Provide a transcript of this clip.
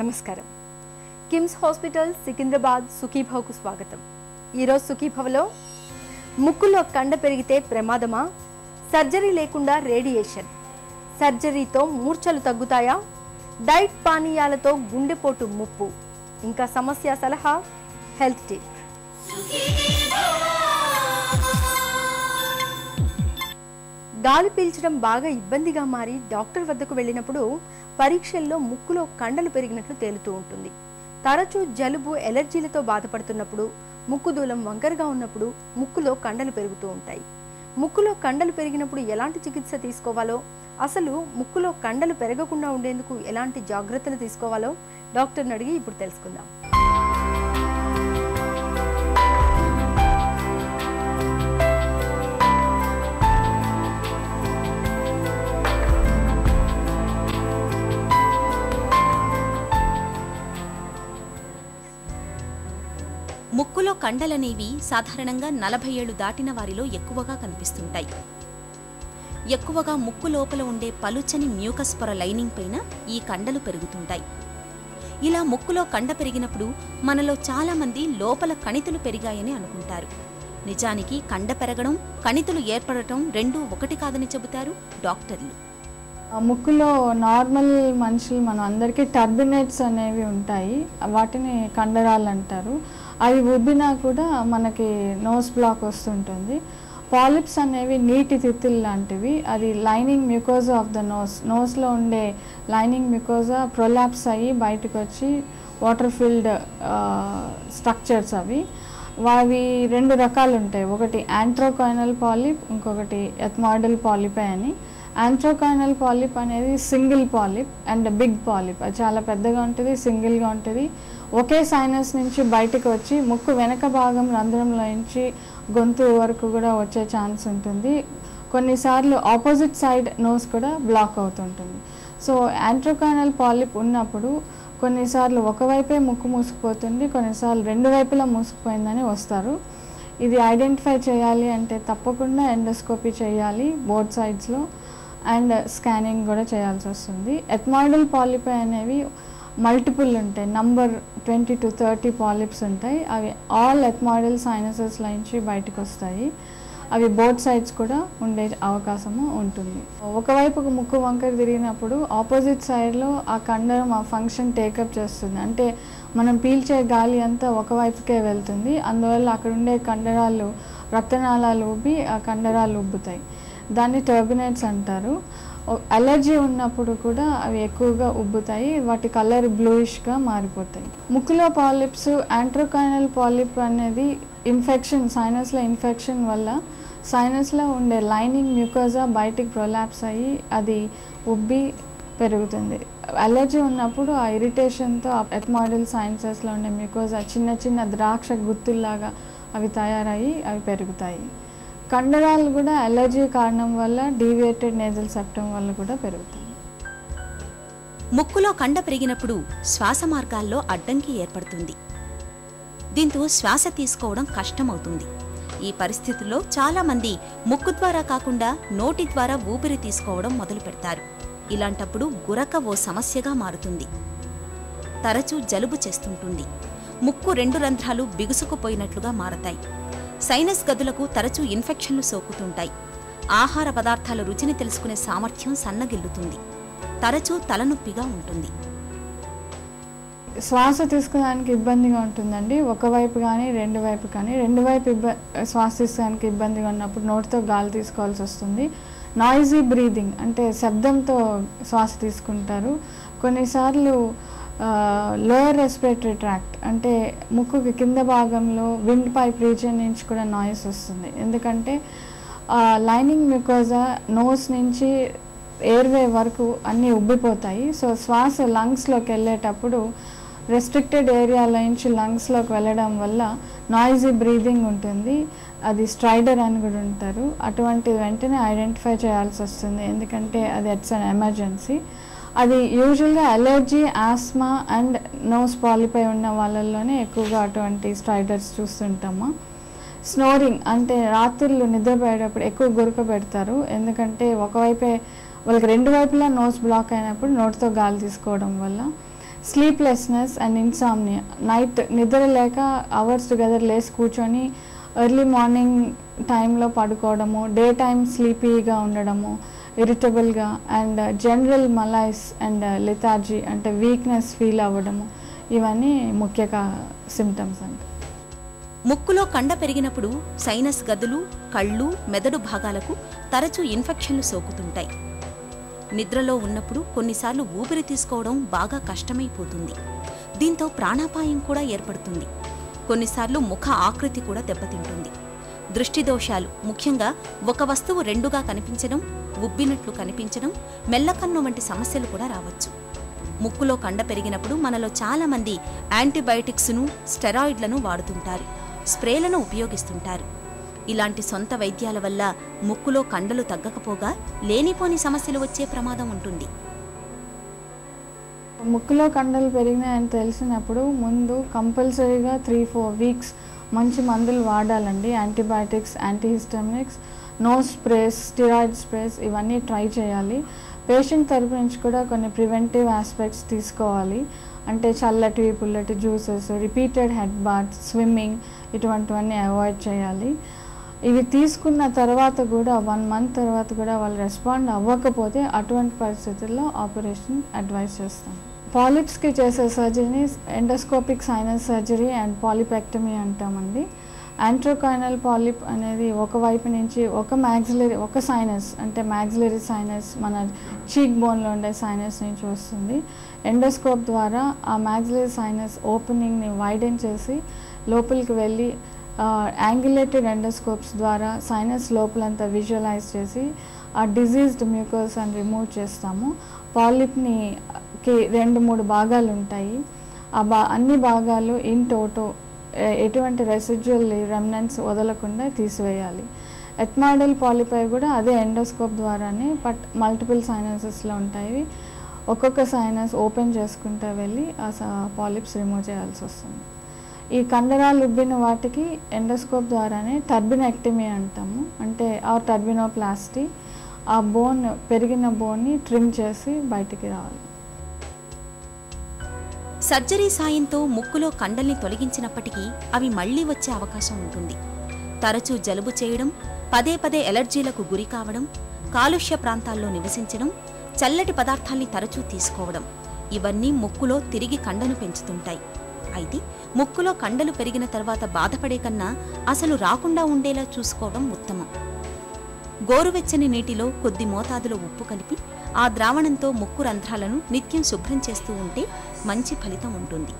నమస్కారం. కిమ్స్ హాస్పిటల్ సికింద్రాబాద్ సుఖీభవకు స్వాగతం. ఈరోజు సుఖీభవలో ముక్కులో కండ పెరిగితే ప్రమాదమా? సర్జరీ లేకుండా రేడియేషన్. సర్జరీతో మూర్ఛలు తగ్గుతాయా? డైట్ పానీయాలతో గుండెపోటు ముప్పు. ఇంకా సమస్య సలహా హెల్త్ టిప్. గాలి పీల్చడం బాగా ఇబ్బందిగా మారి డాక్టర్ వద్దకు వెళ్ళినప్పుడు పరీక్షల్లో ముక్కులో కండలు పెరిగినట్లు తేలుతూ ఉంటుంది. తరచూ జలుబు ఎలర్జీలతో బాధపడుతున్నప్పుడు ముక్కు దూలం వంకరగా ఉన్నప్పుడు ముక్కులో కండలు పెరుగుతూ ఉంటాయి. ముక్కులో కండలు పెరిగినప్పుడు ఎలాంటి చికిత్స తీసుకోవాలో అసలు ముక్కులో కండలు పెరగకుండా ఉండేందుకు ఎలాంటి జాగ్రత్తలు తీసుకోవాలో డాక్టర్ని అడిగి ఇప్పుడు తెలుసుకుందాం. ముక్కులో కండలనేవి సాధారణంగా నలభై ఏళ్ళు దాటిన వారిలో ఎక్కువగా కనిపిస్తుంటాయి. ఎక్కువగా ముక్కు లోపల ఉండే పలుచని మ్యూకస్ పొర లైనింగ్ పైన ఈ కండలు పెరుగుతుంటాయి. ఇలా ముక్కులో కండ పెరిగినప్పుడు మనలో చాలామంది లోపల కణితులు పెరిగాయని అనుకుంటారు. నిజానికి కండ పెరగడం కణితులు ఏర్పడటం రెండూ ఒకటి కాదని చెబుతారు డాక్టర్లు. ముక్కులో నార్మల్ మనుషులు మనం అందరికీ టర్బినేట్స్ అనేవి ఉంటాయి. వాటిని కండరాలు అంటారు. అవి ఉబ్బినా కూడా మనకి నోస్ బ్లాక్ వస్తుంటుంది. పాలిప్స్ అనేవి నీటి తిత్తులు లాంటివి. అది lining mucosa of the nose. నోస్లో ఉండే లైనింగ్ మ్యూకోజా ప్రొలాప్స్ అయ్యి బయటకు వచ్చి వాటర్ ఫిల్డ్ స్ట్రక్చర్స్ అవి. అవి రెండు రకాలు ఉంటాయి. ఒకటి యాంట్రోకాయినల్ పాలిప్ ఇంకొకటి ఎథ్మాయిడల్ పాలిపే అని. యాంట్రోకైనల్ పాలిప్ అనేది single polyp and big polyp అది చాలా పెద్దగా ఉంటుంది సింగిల్గా ఉంటుంది. ఒకే సైనస్ నుంచి బయటకు వచ్చి ముక్కు వెనక భాగం రంధ్రంలో నుంచి గొంతు వరకు కూడా వచ్చే ఛాన్స్ ఉంటుంది. కొన్నిసార్లు ఆపోజిట్ సైడ్ నోస్ కూడా బ్లాక్ అవుతుంటుంది. సో యాంట్రోకైనల్ పాలిప్ ఉన్నప్పుడు కొన్నిసార్లు ఒకవైపే ముక్కు మూసుకుపోతుంది కొన్నిసార్లు రెండు వైపులా మూసుకుపోయిందని వస్తారు. ఇది ఐడెంటిఫై చేయాలి అంటే తప్పకుండా ఎండోస్కోపీ చేయాలి బోత్ సైడ్స్లో అండ్ స్కానింగ్ కూడా చేయాల్సి వస్తుంది. ఎథ్మాయిడల్ పాలిపై అనేవి మల్టిపుల్ ఉంటాయి. Number twenty two thirty polyps ఉంటాయి. అవి ఆల్ ఎథ్మాయిడల్ సైనసెస్ నుంచి బయటకు వస్తాయి. అవి బోత్ సైడ్స్ కూడా ఉండే అవకాశము ఉంటుంది. ఒకవైపు ముక్కు వంకర తిరిగినప్పుడు ఆపోజిట్ సైడ్లో ఆ కండరం ఆ ఫంక్షన్ టేకప్ చేస్తుంది. అంటే మనం పీల్చే గాలి అంతా ఒకవైపుకే వెళ్తుంది. అందువల్ల అక్కడ ఉండే కండరాలు రక్తనాళాలు ఉబ్బి ఆ కండరాలు ఉబ్బుతాయి. దాన్ని టర్బినేట్స్ అంటారు. అలర్జీ ఉన్నప్పుడు కూడా అవి ఎక్కువగా ఉబ్బుతాయి. వాటి కలర్ బ్లూయిష్గా మారిపోతాయి. ముక్కులో పాలిప్స్ యాంట్రోకాయినల్ పాలిప్ అనేది ఇన్ఫెక్షన్ సైనస్లో ఇన్ఫెక్షన్ వల్ల సైనస్లో ఉండే లైనింగ్ మ్యూకోజా బయటికి ప్రొలాప్స్ అయ్యి అది ఉబ్బి పెరుగుతుంది. అలర్జీ ఉన్నప్పుడు ఆ ఇరిటేషన్తో ఆ సైన్సెస్లో ఉండే మ్యూకోజా చిన్న చిన్న ద్రాక్ష గుత్తుల్లాగా అవి తయారయ్యి అవి పెరుగుతాయి. కండరాలు కూడా అలర్జీ కారణం వల్ల డీవియేటెడ్ నేజల్ సెప్టమ్ వల్ల కూడా పెరుగుతాయి. ముక్కులో కండ పెరిగినప్పుడు శ్వాస మార్గాల్లో అడ్డంకి ఏర్పడుతుంది. దీంతో శ్వాస తీసుకోవడం కష్టమవుతుంది. ఈ పరిస్థితుల్లో చాలా మంది ముక్కు ద్వారా కాకుండా నోటి ద్వారా ఊపిరి తీసుకోవడం మొదలు పెడతారు. ఇలాంటప్పుడు గురక ఓ సమస్యగా మారుతుంది. తరచూ జలుబు చేస్తుంటుంది. ముక్కు రెండు రంధ్రాలు బిగుసుకుపోయినట్లుగా మారతాయి. సైనస్ గదులకు తరచూ ఇన్ఫెక్షన్లు సోకుతుంటాయి. ఆహార పదార్థాల రుచిని తెలుసుకునే సామర్థ్యం సన్నగిల్లుతుంది. తరచూ తలనొప్పిగా ఉంటుంది. శ్వాస తీసుకోవడానికి ఇబ్బందిగా ఉంటుందండి. ఒకవైపు కానీ రెండు వైపు కానీ రెండు వైపు ఇబ్బ శ్వాస తీసుకోవడానికి ఇబ్బందిగా ఉన్నప్పుడు నోటితో గాలి తీసుకోవాల్సి వస్తుంది. నాయిజీ బ్రీదింగ్ అంటే శబ్దంతో శ్వాస తీసుకుంటారు. కొన్నిసార్లు లోయర్ రెస్పిరేటరీ ట్రాక్ట్ అంటే ముక్కుకి కింద భాగంలో విండ్ పైప్ రీజియన్ నుంచి కూడా నాయిస్ వస్తుంది. ఎందుకంటే లైనింగ్ మ్యూకోజా నోస్ నుంచి ఎయిర్వే వరకు అన్నీ ఉబ్బిపోతాయి. సో శ్వాస లంగ్స్లోకి వెళ్ళేటప్పుడు రెస్ట్రిక్టెడ్ ఏరియాలో నుంచి లంగ్స్లోకి వెళ్ళడం వల్ల నాయిజీ బ్రీదింగ్ ఉంటుంది. అది స్ట్రైడర్ అని కూడా ఉంటారు. అటువంటి వెంటనే ఐడెంటిఫై చేయాల్సి వస్తుంది. ఎందుకంటే అది ఇట్స్ అన్ ఎమర్జెన్సీ అది యూజువల్గా allergy asthma and nose polypi ఉన్న వాళ్ళల్లోనే ఎక్కువగా అటువంటి స్ట్రైడర్స్ చూస్తుంటాము. స్నోరింగ్ అంటే రాత్రులు నిద్రపోయేటప్పుడు ఎక్కువ గురక పెడతారు. ఎందుకంటే ఒకవైపే వాళ్ళకి రెండు వైపులా నోస్ బ్లాక్ అయినప్పుడు నోటితో గాలి తీసుకోవడం వల్ల స్లీప్లెస్నెస్ అండ్ ఇన్సామ్నియా నైట్ నిద్ర లేక అవర్స్ టుగెదర్ లేసి కూర్చొని ఎర్లీ మార్నింగ్ టైంలో పడుకోవడము డే టైం స్లీపీగా ఉండడము ఇరిటబుల్గా and general malaise and lethargy అంటే వీక్నెస్ ఫీల్ అవ్వడము. ఇవన్నీ ముఖ్య సిమ్టమ్స్ అంట. ముక్కులో కండ పెరిగినప్పుడు సైనస్ గదులు కళ్ళు మెదడు భాగాలకు తరచూ ఇన్ఫెక్షన్లు సోకుతుంటాయి. నిద్రలో ఉన్నప్పుడు కొన్నిసార్లు ఊపిరి తీసుకోవడం బాగా కష్టమైపోతుంది. దీంతో ప్రాణాపాయం కూడా ఏర్పడుతుంది. కొన్నిసార్లు ముఖ ఆకృతి కూడా దెబ్బతింటుంది. దృష్టి దోషాలు ముఖ్యంగా ఒక వస్తువు రెండుగా కనిపించడం ఉబ్బినట్లు కనిపించడం మెల్లకన్ను వంటి సమస్యలు కూడా రావచ్చు. ముక్కులో కండ పెరిగినప్పుడు మనలో చాలా మంది యాంటీబయాటిక్స్ను స్టెరాయిడ్లను వాడుతుంటారు స్ప్రేలను ఉపయోగిస్తుంటారు. ఇలాంటి సొంత వైద్యాల వల్ల ముక్కులో కండలు తగ్గకపోగా లేనిపోని సమస్యలు వచ్చే ప్రమాదం ఉంటుంది. ముక్కులో కండలు పెరిగినాయని తెలిసినప్పుడు ముందు కంపల్సరీగా త్రీ ఫోర్ వీక్స్ మంచి మందులు వాడాలండి. Antibiotics antihistamines nose sprays steroid sprays ఇవన్నీ ట్రై చేయాలి. పేషెంట్ తరపు నుంచి కూడా కొన్ని ప్రివెంటివ్ ఆస్పెక్ట్స్ తీసుకోవాలి. అంటే చల్లటివి పుల్లటి juices repeated head baths swimming ఇటువంటివన్నీ అవాయిడ్ చేయాలి. ఇవి తీసుకున్న తర్వాత కూడా వన్ మంత్ తర్వాత కూడా వాళ్ళు రెస్పాండ్ అవ్వకపోతే అటువంటి పరిస్థితుల్లో ఆపరేషన్ అడ్వైస్ చేస్తాం. పాలిప్స్కి చేసే సర్జరీని endoscopic sinus surgery and polypectomy అంటామండి. యాంట్రోకాయినల్ పాలిప్ అనేది ఒక వైపు నుంచి ఒక మ్యాగ్జిలరీ ఒక సైనస్ అంటే మ్యాగ్జిలరీ సైనస్ మన చీక్ బోన్లో ఉండే సైనస్ నుంచి వస్తుంది. ఎండోస్కోప్ ద్వారా ఆ మ్యాగ్జిలరీ సైనస్ ఓపెనింగ్ని వైడెన్ చేసి లోపలికి వెళ్ళి యాంగులేటెడ్ ఎండోస్కోప్స్ ద్వారా సైనస్ లోపలంతా విజువలైజ్ చేసి ఆ డిజీజ్డ్ మ్యూకోస్ అని రిమూవ్ చేస్తాము. పాలిప్ని కి రెండు మూడు భాగాలు ఉంటాయి ఆ బా అన్ని భాగాలు ఇన్ టోటో ఎటువంటి రెసిడ్యువల్ రెమినెంట్స్ వదలకుండా తీసివేయాలి. ఎత్మాడల్ పాలిపై కూడా అదే ఎండోస్కోప్ ద్వారానే బట్ మల్టిపుల్ సైనసెస్లో ఉంటాయి. ఒక్కొక్క సైనస్ ఓపెన్ చేసుకుంటూ వెళ్ళి ఆ పాలిప్స్ రిమూవ్ చేయాల్సి వస్తుంది. ఈ కండరాలు ఉబ్బిన వాటికి ఎండోస్కోప్ ద్వారానే టర్బినెక్టమీ అంటాము. అంటే ఆ టర్బినోప్లాస్టీ ఆ బోన్ పెరిగిన బోన్ని ట్రిమ్ చేసి బయటికి రావాలి. సర్జరీ సాయంతో ముక్కులో కండల్ని తొలగించినప్పటికీ అవి మళ్ళీ వచ్చే అవకాశం ఉంటుంది. తరచూ జలుబు చేయడం పదే పదే ఎలర్జీలకు గురి కావడం కాలుష్య ప్రాంతాల్లో నివసించడం చల్లటి పదార్థాల్ని తరచూ తీసుకోవడం ఇవన్నీ ముక్కులో తిరిగి కండను పెంచుతుంటాయి. అయితే ముక్కులో కండలు పెరిగిన తర్వాత బాధపడే కన్నా అసలు రాకుండా ఉండేలా చూసుకోవడం ఉత్తమం. గోరువెచ్చని నీటిలో కొద్ది మోతాదులో ఉప్పు కలిపి ఆ ద్రావణంతో ముక్కు రంధ్రాలను నిత్యం శుభ్రం చేస్తూ ఉంటే మంచి ఫలితం ఉంటుంది.